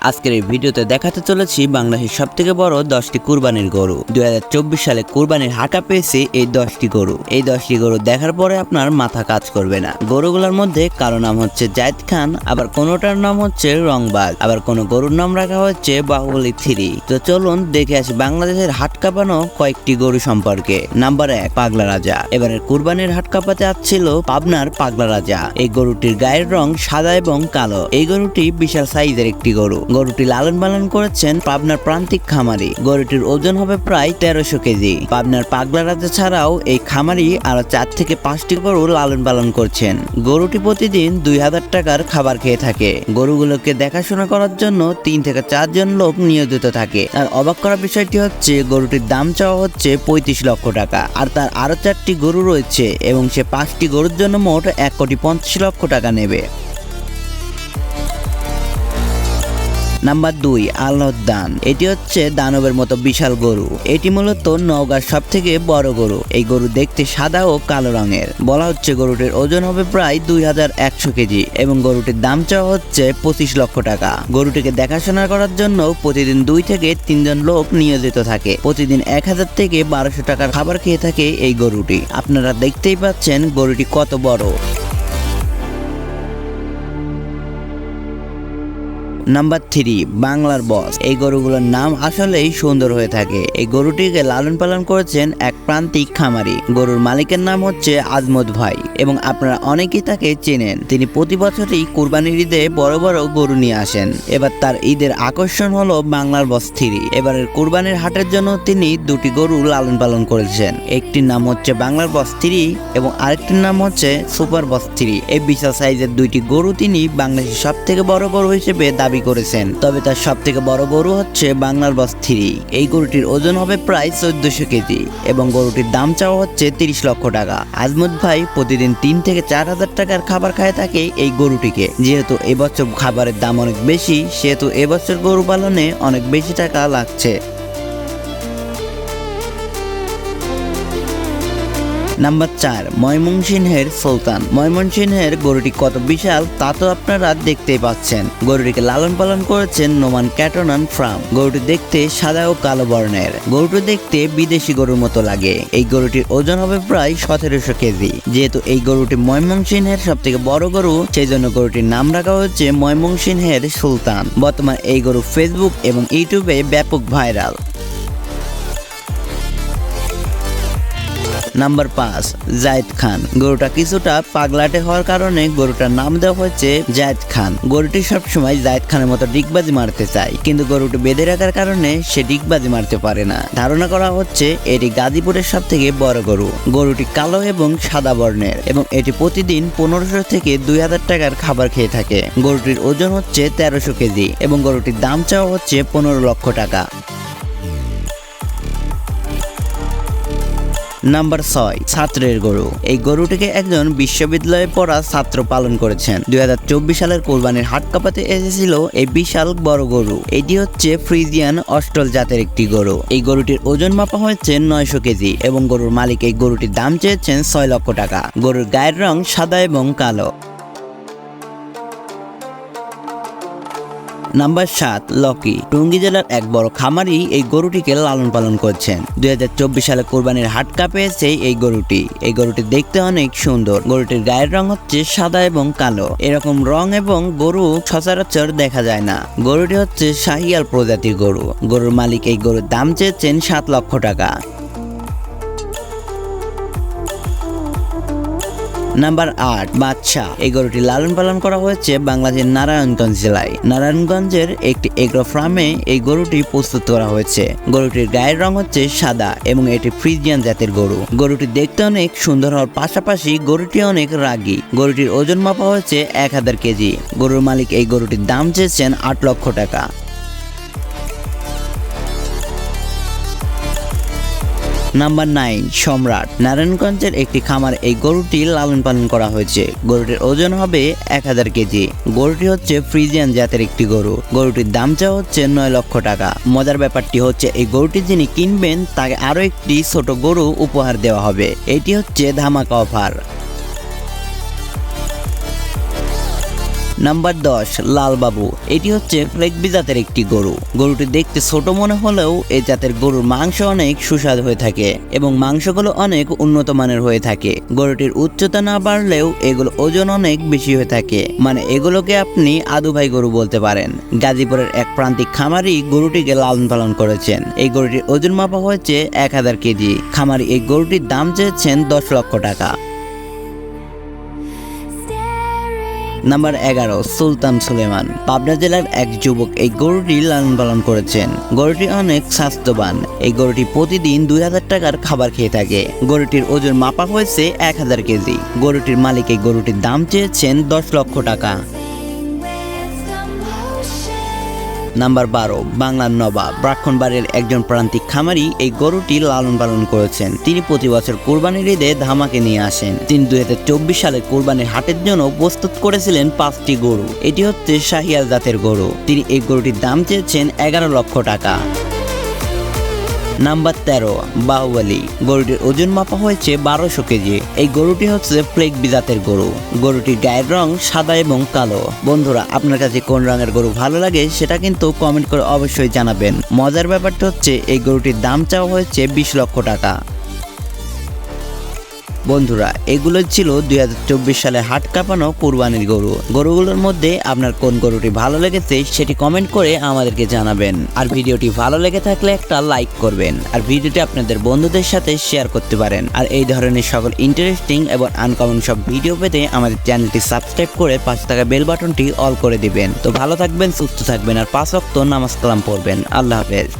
আজকের এই ভিডিওতে দেখাতে চলেছি বাংলাদেশের সব থেকে বড় দশটি কুরবানির গরু। দুই হাজার চব্বিশ সালে কুরবানির হাঁটা পেয়েছে এই দশটি গরু। এই দশটি গরু দেখার পরে আপনার মাথা কাজ করবে না। গরুগুলোর মধ্যে কারও নাম হচ্ছে জায়দ খান, আবার কোনোটার নাম হচ্ছে রংবাজ, আবার কোনো গরুর নাম রাখা হচ্ছে বাহুবলী থ্রি। তো চলুন দেখে আসি বাংলাদেশের হাট কাঁপানো কয়েকটি গরু সম্পর্কে। নাম্বার এক, পাগলা রাজা। এবারের কুরবানির হাট কাঁপাতে আসছিল পাবনার পাগলা রাজা। এই গরুটির গায়ের রং সাদা এবং কালো। এই গরুটি বিশাল সাইজের একটি গরু। গরুটি লালন পালন করেছেন পাবনার প্রান্তিক খামারি। গরুটির ওজন হবে প্রায় তেরোশো কেজি। পাবনার পাগলা রাজা ছাড়াও এই খামারি আরও চার থেকে পাঁচটি গরু লালন পালন করছেন। গরুটি প্রতিদিন দুই হাজার টাকার খাবার খেয়ে থাকে। গরুগুলোকে দেখাশোনা করার জন্য তিন থেকে চারজন লোক নিয়োজিত থাকে। আর অবাক করার বিষয়টি হচ্ছে, গরুটির দাম চাওয়া হচ্ছে পঁয়ত্রিশ লক্ষ টাকা। আর তার আরও চারটি গরু রয়েছে এবং সে পাঁচটি গরুর জন্য মোট এক কোটি পঞ্চাশ লক্ষ টাকা নেবে। নাম্বার দুই আল্লাহদান এটি হচ্ছে দানবের মতো বিশাল গরু। এটি মূলত নওগাঁর সব থেকে বড় গরু। এই গরু দেখতে সাদা ও কালো রঙের। বলা হচ্ছে গরুটির ওজন হবে প্রায় দুই হাজার একশো কেজি এবং গরুটির দাম চাওয়া হচ্ছে পঁচিশ লক্ষ টাকা। গরুটিকে দেখাশোনা করার জন্য প্রতিদিন দুই থেকে তিনজন লোক নিয়োজিত থাকে। প্রতিদিন এক হাজার থেকে বারোশো টাকার খাবার খেয়ে থাকে এই গরুটি। আপনারা দেখতেই পাচ্ছেন গরুটি কত বড়। নাম্বার থ্রি বাংলার বস এই গরুগুলোর নাম আসলেই সুন্দর হয়ে থাকে। এই গরুটিকে লালন পালন করেছেন এক প্রান্তিক খামারি। গরুর মালিকের নাম হচ্ছে আজমত ভাই এবং আপনারা অনেকেই তাকে চেনেন। তিনি প্রতি বছরই কুরবানির ঈদে বড় বড় গরু নিয়ে আসেন। এবার তার ঈদের আকর্ষণ হলো বাংলার বস থ্রি। এবারের কুরবানির হাটের জন্য তিনি দুটি গরু লালন পালন করেছেন। একটির নাম হচ্ছে বাংলার বস থ্রি এবং আরেকটির নাম হচ্ছে সুপার বস থ্রি। এই বিশাল সাইজের দুইটি গরু তিনি বাংলাদেশের সব থেকে বড় গরু হিসেবে দাবি করেছেন। তবে তার সব থেকে বড় গরু হচ্ছে বাংলার বস থ্রি। এই গরুটির ওজন হবে প্রায় চোদ্দশো কেজি এবং গরুটির দাম চাওয়া হচ্ছে তিরিশ লক্ষ টাকা। আজমুদ ভাই প্রতিদিন তিন থেকে চার হাজার টাকার খাবার খায় থাকে এই গরুটিকে। যেহেতু এবছর খাবারের দাম অনেক বেশি, সেহেতু এবছর গরু পালনে অনেক বেশি টাকা লাগছে। নাম্বার চার, ময়মনসিংহের সুলতান। ময়মনসিংহের গরুটি কত বিশাল, তা তো আপনারা দেখতেই পাচ্ছেন। গরুটিকে লালন পালন করেছেন নোমান ক্যাটনান ফার্ম। গরুটি দেখতে সাদা ও কালো বর্ণের। গরুটি দেখতে বিদেশি গরুর মতো লাগে। এই গরুটির ওজন হবে প্রায় সতেরোশো কেজি। যেহেতু এই গরুটি ময়মনসিংহের সব থেকে বড় গরু সেই জন্য গরুটির নাম রাখা হচ্ছে ময়মনসিংহের সুলতান। বর্তমান এই গরু ফেসবুক এবং ইউটিউবে ব্যাপক ভাইরাল নাম্বার পাঁচ, জায়েদ খান। গরুটা কিছুটা পাগলাটে হওয়ার কারণে গরুটার নাম দেওয়া হয়েছে জায়েদ খান। গরুটি সবসময় জায়েদ খানের মতো ডিগবাজি মারতে চায়, কিন্তু গরুটি বেঁধে রাখার কারণে সে ডিগবাজি মারতে পারে না। ধারণা করা হচ্ছে এটি গাজীপুরের সব থেকে বড় গরু। গরুটি কালো এবং সাদা বর্ণের এবং এটি প্রতিদিন পনেরোশো থেকে দুই হাজার টাকার খাবার খেয়ে থাকে। গরুটির ওজন হচ্ছে তেরোশো কেজি এবং গরুটির দাম চাওয়া হচ্ছে পনেরো লক্ষ টাকা। নাম্বার ছয়, ছাত্রের গরু। এই গরুটিকে একজন বিশ্ববিদ্যালয়ে পড়া ছাত্র পালন করেছেন। দুই হাজার চব্বিশ সালের কোরবানির হাট কাপাতে এসেছিল এই বিশাল বড় গরু। এটি হচ্ছে ফ্রিজিয়ান অস্টল জাতের একটি গরু। এই গরুটির ওজন মাপা হয়েছে নয়শো কেজি এবং গরুর মালিক এই গরুটির দাম চেয়েছেন ছয় লক্ষ টাকা। গরুর গায়ের রং সাদা এবং কালো। নাম্বার সাত, লকি। টঙ্গী জেলার এক বড় খামারি এই গরুটিকে লালন পালন করছেন। দুই হাজার চব্বিশ সালে কোরবানির হাট কাপেছে এই গরুটি। এই গরুটি দেখতে অনেক সুন্দর। গরুটির গায়ের রং হচ্ছে সাদা এবং কালো। এরকম রং এবং গরু সচরাচর দেখা যায় না। গরুটি হচ্ছে শাহিয়াল প্রজাতির গরু। গরুর মালিক এই গরুর দাম চেয়েছেন সাত লক্ষ টাকা। নাম্বার আট বাদশা এই গরুটি লালন পালন করা হয়েছে বাংলাদেশের নারায়ণগঞ্জ জেলায়। নারায়ণগঞ্জের একটি এগ্রো ফার্মে এই গরুটি প্রস্তুত করা হয়েছে। গরুটির গায়ের রং হচ্ছে সাদা এবং এটি ফ্রিজিয়ান জাতের গরু। গরুটি দেখতে অনেক সুন্দর হওয়ার পাশাপাশি গরুটি অনেক রাগী। গরুটির ওজন মাপা হয়েছে এক হাজার কেজি। গরুর মালিক এই গরুটির দাম চেয়েছেন আট লক্ষ টাকা। নাম্বার নাইন সম্রাট। নারায়ণগঞ্জের একটি খামার এই গরুটি লালন পালন করা হয়েছে। গরুটির ওজন হবে এক হাজার কেজি। গরুটি হচ্ছে ফ্রিজিয়ান জাতের একটি গরু। গরুটির দাম চা হচ্ছে নয় লক্ষ টাকা। মজার ব্যাপারটি হচ্ছে, এই গরুটি যিনি কিনবেন, তাকে আরও একটি ছোট গরু উপহার দেওয়া হবে। এটি হচ্ছে ধামাকা অফার। নাম্বার দশ, লালবাবু। এটি হচ্ছে ফ্লেগবি জাতের একটি গরু। গরুটি দেখতে ছোট মনে হলেও এই জাতের গরুর মাংস অনেক সুস্বাদু হয়ে থাকে এবং মাংসগুলো অনেক উন্নত মানের হয়ে থাকে। গরুটির উচ্চতা না বাড়লেও এগুলো ওজন অনেক বেশি হয়ে থাকে। মানে এগুলোকে আপনি আদুভাই গরু বলতে পারেন। গাজীপুরের এক প্রান্তিক খামারি গরুটিকে লালন পালন করেছেন। এই গরুটির ওজন মাপা হয়েছে এক হাজার কেজি। খামারি এই গরুটির দাম চেয়েছেন দশ লক্ষ টাকা। নাম্বার এগারো, সুলতান সুলেমান। পাবনা জেলার এক যুবক এই গরুটি লালন পালন করেছেন। গরুটি অনেক স্বাস্থ্যবান। এই গরুটি প্রতিদিন দুই হাজার টাকার খাবার খেয়ে থাকে। গরুটির ওজন মাপা হয়েছে এক হাজার কেজি। গরুটির মালিক এই গরুটির দাম চেয়েছেন দশ লক্ষ টাকা। নাম্বার বারো বাংলার নবাব। ব্রাক্ষণবাড়ির একজন প্রান্তিক খামারি এই গরুটি লালন পালন করেছেন। তিনি প্রতি বছর কোরবানির ঈদে ধামাকে নিয়ে আসেন। তিনি দুই হাজার চব্বিশ সালে কোরবানির হাটের জন্য প্রস্তুত করেছিলেন পাঁচটি গরু। এটি হচ্ছে শাহিয়াল জাতের গরু। তিনি এই গরুটির দাম চেয়েছেন এগারো লক্ষ টাকা। নাম্বার তেরো, বাহুবলী। গরুটির ওজন মাপা হয়েছে বারোশো কেজি। এই গরুটি হচ্ছে ফ্লেক বিজাতের গরু। গরুটির গায়ের রং সাদা এবং কালো। বন্ধুরা, আপনার কাছে কোন রঙের গরু ভালো লাগে সেটা কিন্তু কমেন্ট করে অবশ্যই জানাবেন। মজার ব্যাপারটা হচ্ছে, এই গরুটির দাম চাওয়া হয়েছে বিশ লক্ষ টাকা। বন্ধুরা, এগুলো ছিল দুই হাজার চব্বিশ সালে হাট কাঁপানো কুরবানির গরু। গরুগুলোর মধ্যে আপনার কোন গরুটি ভালো লেগেছে সেটি কমেন্ট করে আমাদেরকে জানাবেন। আর ভিডিওটি ভালো লেগে থাকলে একটা লাইক করবেন। আর ভিডিওটি আপনাদের বন্ধুদের সাথে শেয়ার করতে পারেন। আর এই ধরনের সকল ইন্টারেস্টিং এবং আনকমন সব ভিডিও পেতে আমাদের চ্যানেলটি সাবস্ক্রাইব করে পাশে থাকা বেল বাটনটি অল করে দিবেন। তো ভালো থাকবেন, সুস্থ থাকবেন, আর পাঁচ অক্ত নামাজ কালাম পড়বেন। আল্লাহ হাফেজ।